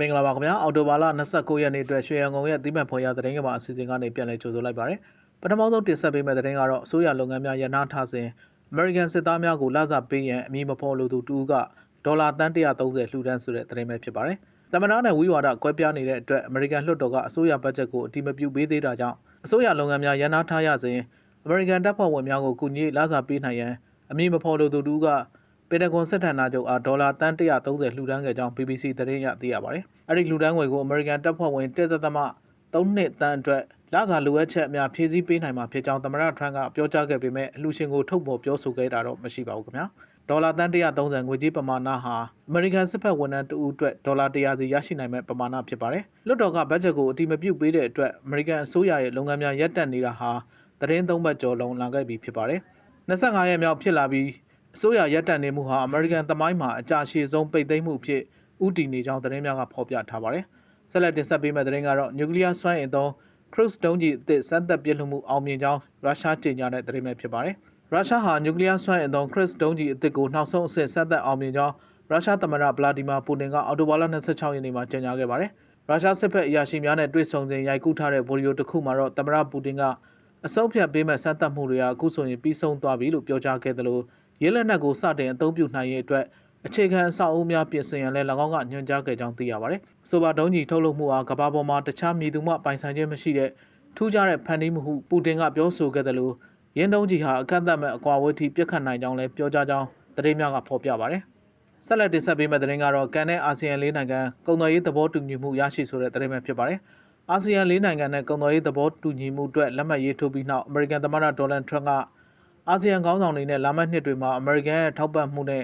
မင်္ဂလာပါခင်ဗျာအော်တိုဘာလ29ရက်နေ့အတွက်ရွှေရန်ကုန်ရဲ့တိမှတ်ဖော်ရသတင်းကမအစီအစဉ်ကနေပြန်လည်ကြိုဆိုလိုက်ပါရစေပထမဆုံးတင်ဆက်ပေးမယ့်သတင်းကတော့အစိုးရလုပ်ငန်းများရနာထားစဉ် American စစ်သားများကိုလစာပေးရန်အမည်မဖော်လိုသူတူကဒေါ်လာတန်း130လှူဒန်းဆိုတဲ့သတင်းပဲဖြစ်ပါတယ်တမနာနဲ့ဝီဝါဒကွဲပြားနေတဲ့အတွက် American လွှတ်တော်ကအစိုးရဘတ်ဂျက်ကိုအတိမပြုပေးသေးတာကြောင့်အစိုးရလုပ်ငန်းများရနာထားရစဉ် American တပ်ဖွဲ့ဝင်များကိုကူညီလစာပေးနိုင်ရန်အမည်မဖော်လိုသူတူက ပင်တဂွန်စစ်ဌာနချုပ်အားဒေါ်လာတန်း130လှူဒန်းခဲ့ကြောင်း BBC သတင်းရသိရပါတယ်။အဲ့ဒီလှူဒန်းငွေကို American တပ်ဖွဲ့ဝင်1.3နှစ်တန်းအတွက်လစာလိုအပ်ချက်အများဖြည့်ဆည်းပေးနိုင်မှာဖြစ်ကြောင်းသမ္မတထရန့်ကပြောကြားခဲ့ပေမဲ့အလှူရှင်ကိုထုတ်ဖော်ပြောဆိုခဲ့တာတော့မရှိပါဘူးခင်ဗျာ။ဒေါ်လာတန်း130ငွေကြေးပမာဏဟာ American စစ်ဖက်ဝန်ထမ်းတဦးအတွက်ဒေါ်လာ100စီရရှိနိုင်မဲ့ပမာဏဖြစ်ပါတယ်။လွှတ်တော်ကဘတ်ဂျက်ကိုအတိမပြုပေးတဲ့အတွက် American အစိုးရရဲ့လုပ်ငန်းများရပ်တန့်နေတာဟာသတင်းသုံးပတ်ကျော်လုံးလာခဲ့ပြီဖြစ်ပါတယ်။25ရက်မြောက်ဖြစ်လာပြီး အစိုးရရပ်တန့်နေမှုဟာအမေရိကန်သမိုင်းမှာအကြရှည်ဆုံးပိတ်သိမ်းမှုအဖြစ်ဥတီနေကြောင်းသတင်းများကဖော်ပြထားပါတယ်။ဆက်လက်တင်ဆက်ပေးမယ့်သတင်းကတော့နျူကလ িয়ার စွမ်းအင်သုံး cruise တုံးကြီးအသစ်စမ်းသပ်ပြစ်လှမှုအောင်မြင်ကြောင်းရုရှားကြေညာတဲ့သတင်းပဲဖြစ်ပါတယ်။ရုရှားဟာနျူကလ িয়ার စွမ်းအင်သုံး cruise တုံးကြီးအသစ်ကိုနောက်ဆုံးအဆင့်စမ်းသပ်အောင်မြင်ကြောင်းရုရှားသမ္မတဗလာဒီမာပူတင်ကအော်တိုဘာလ26ရက်နေ့မှာကြေညာခဲ့ပါတယ်။ရုရှားစစ်ဖက်အရာရှိများနဲ့တွေ့ဆုံစဉ်ရိုက်ကူးထားတဲ့ဗီဒီယိုတစ်ခုမှာတော့သမ္မတပူတင်ကအဆုံးဖြတ်ပေးမဲ့စမ်းသပ်မှုတွေကအခုဆိုရင်ပြီးဆုံးသွားပြီလို့ပြောကြားခဲ့တယ်လို့ ရဲလက်နက်ကိုစတင်အသုံးပြုနိုင်ရေးအတွက်အခြေခံအဆောက်အဦများပြင်ဆင်ရန်လဲ၎င်းကညွှန်ကြားခဲ့ကြောင်းသိရပါတယ်။ဆိုပါဒုံးကြီးထုတ်လုပ်မှုအားကမ္ဘာပေါ်မှာတခြားပြည်သူမှပိုင်ဆိုင်ခြင်းမရှိတဲ့ထူးခြားတဲ့ဖန်တီးမှုဟုပူတင်ကပြောဆိုခဲ့တယ်လို့ရင်းတုံးကြီးဟာအခက်အသက်မဲ့အကွာအဝေးထိပြစ်ခတ်နိုင်ကြောင်းလည်းပြောကြားကြောင်းသတင်းများကဖော်ပြပါတယ်။ဆက်လက်တင်ဆက်ပေးမယ့်သတင်းကတော့ကန်နဲ့အာဆီယံလေးနိုင်ငံကုန်သွယ်ရေးသဘောတူညီမှုရရှိဆိုတဲ့သတင်းပဲဖြစ်ပါတယ်။အာဆီယံလေးနိုင်ငံနဲ့ကုန်သွယ်ရေးသဘောတူညီမှုအတွက်လက်မှတ်ရေးထိုးပြီးနောက်အမေရိကန်သမ္မတဒေါ်နယ်ထရန့်က အာဆီယံခေါင်းဆောင်တွေနဲ့လာမယ့်နှစ်တွေမှာအမေရိကန်ရဲ့ထောက်ပံ့မှုနဲ့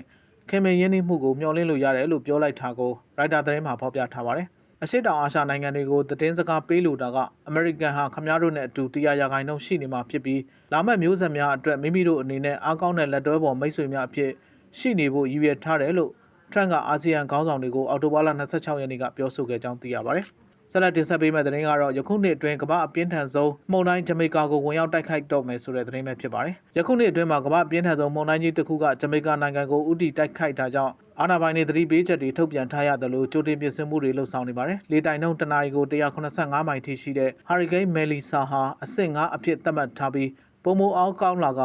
ခင်မင်ရင်းနှီးမှုကိုမျှော်လင့်လို့ရတယ်လို့ပြောလိုက်တာကိုရိုက်တာသတင်းမှာဖော်ပြထားပါတယ်။အရှိတောင်အာရှနိုင်ငံတွေကိုသတင်းစကားပေးလိုတာကအမေရိကန်ဟာခမားတို့နဲ့အတူတရားရာဂိုင်နှုန်းရှိနေမှာဖြစ်ပြီးလာမယ့်မျိုးဆက်များအတွက်မိမိတို့အနေနဲ့အားကောင်းတဲ့လက်တွဲပေါ်မိတ်ဆွေများအဖြစ်ရှိနေဖို့ရည်ရွယ်ထားတယ်လို့ထရန့်ကအာဆီယံခေါင်းဆောင်တွေကိုအော်တိုဘာလ26ရက်နေ့ကပြောဆိုခဲ့ကြောင်းသိရပါတယ်။ ဆက်လက်တင်ဆက်ပေးမယ့်သတင်းကတော့ယခုနှစ်အတွင်းကမ္ဘာအပြင်းထန်ဆုံးမုန်တိုင်းဂျမေကာကိုဝင်ရောက်တိုက်ခိုက်တော့မယ်ဆိုတဲ့သတင်းပဲဖြစ်ပါတယ်။ယခုနှစ်အတွင်းမှာကမ္ဘာအပြင်းထန်ဆုံးမုန်တိုင်းကြီးတစ်ခုကဂျမေကာနိုင်ငံကိုဥတီတိုက်ခိုက်တာကြောင့်အာဏာပိုင်တွေသတိပေးချက်တွေထုတ်ပြန်ထားရတယ်လို့ကြိုတင်ပြင်ဆင်မှုတွေလှုပ်ဆောင်နေပါတယ်။လေတိုင်နှုန်းတနအီကို185မိုင်ထိရှိတဲ့ Hurricane Melissa ဟာအဆင့်5အဖြစ်သတ်မှတ်ထားပြီးပုံမအောင်ကောင်းလာက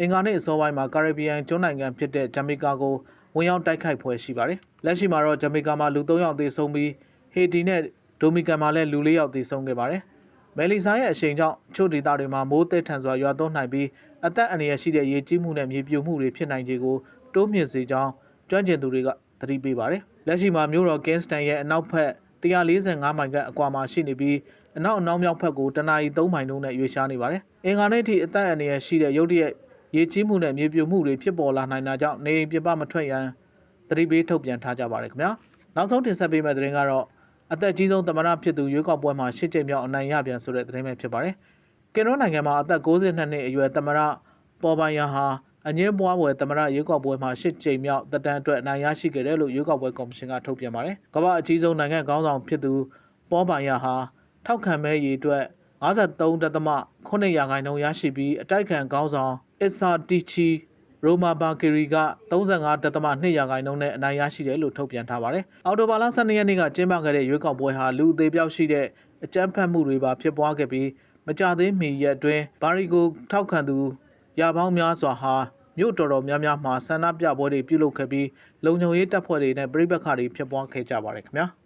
အင်္ဂါနေ့အစောပိုင်းမှာကာရစ်ဘီယံကျွန်းနိုင်ငံဖြစ်တဲ့ဂျမေကာကိုဝင်ရောက်တိုက်ခိုက်ဖွယ်ရှိပါတယ်။လက်ရှိမှာတော့ဂျမေကာမှာလူ3ယောက်သေဆုံးပြီးဟေတီနဲ့ ဒိုမီကန်မှာလည်းလူလေးယောက်သေဆုံးခဲ့ပါတယ်။မယ်လီစာရဲ့အရှိန်ကြောင့်ချို့ဒေသတွေမှာမိုးသက်ထန်စွာရွာသွန်းနိုင်ပြီးအသက်အန္တရာယ်ရှိတဲ့ရေကြီးမှုနဲ့မြေပြိုမှုတွေဖြစ်နိုင်ခြေကိုတိုးမြင့်စေကြောင်းကျွမ်းကျင်သူတွေကသတိပေးပါတယ်။လက်ရှိမှာမြို့တော်ကင်းစတန်ရဲ့အနောက်ဘက်145မိုင်ကအကွာမှာရှိနေပြီးအနောက်အနောက်မြောက်ဘက်ကိုတနအီ3မိုင်နှုန်းနဲ့ရွေ့ရှားနေပါတယ်။အင်္ဂါနေ့ထိအသက်အန္တရာယ်ရှိတဲ့ရုတ်တရက်ရေကြီးမှုနဲ့မြေပြိုမှုတွေဖြစ်ပေါ်လာနိုင်တာကြောင့်နေအိမ်ပြပမထွက်ရန်သတိပေးထုတ်ပြန်ထားကြပါတယ်ခင်ဗျာ။နောက်ဆုံးတင်ဆက်ပေးမယ့်သတင်းကတော့ အသက်ကြီးဆုံးသမ္မတဖြစ်သူရွေးကောက်ပွဲမှာရှစ်ကြိမ်မြောက်အနိုင်ရပြန်ဆိုတဲ့သတင်းပဲဖြစ်ပါတယ်။ကင်နိုနိုင်ငံမှာအသက်62နှစ်အရွယ်သမ္မတပေါ်ပိုင်ယာဟာအငင်းပွားပွဲသမ္မတရွေးကောက်ပွဲမှာရှစ်ကြိမ်မြောက်တက်တန်းအတွက်အနိုင်ရရှိခဲ့တယ်လို့ရွေးကောက်ပွဲကော်မရှင်ကထုတ်ပြန်ပါတယ်။ကမ္ဘာအကြီးဆုံးနိုင်ငံခေါင်းဆောင်ဖြစ်သူပေါ်ပိုင်ယာဟာထောက်ခံမဲရည်အတွက်53.9ရာခိုင်နှုန်းရရှိပြီးအတိုက်ခံခေါင်းဆောင်အစ်ဆာတီချီ ရိုမာဘာကီရီက35.2ရာခိုင်နှုန်းနဲ့အနိုင်ရရှိတယ်လို့ထုတ်ပြန်ထားပါတယ်။အော်တိုဘာလ12ရက်နေ့ကကျင်းပခဲ့တဲ့ရွေးကောက်ပွဲဟာလူအသေးပြောက်ရှိတဲ့အကြမ်းဖက်မှုတွေပါဖြစ်ပွားခဲ့ပြီးမကြသေးမီရက်အတွင်းဘာရီကိုထောက်ခံသူရပေါင်းများစွာဟာမြို့တော်တော်များများမှာဆန္ဒပြပွဲတွေပြုလုပ်ခဲ့ပြီးလုံခြုံရေးတပ်ဖွဲ့တွေနဲ့ပြည်ပခါတွေဖြစ်ပွားခဲ့ကြပါတယ်ခင်ဗျာ။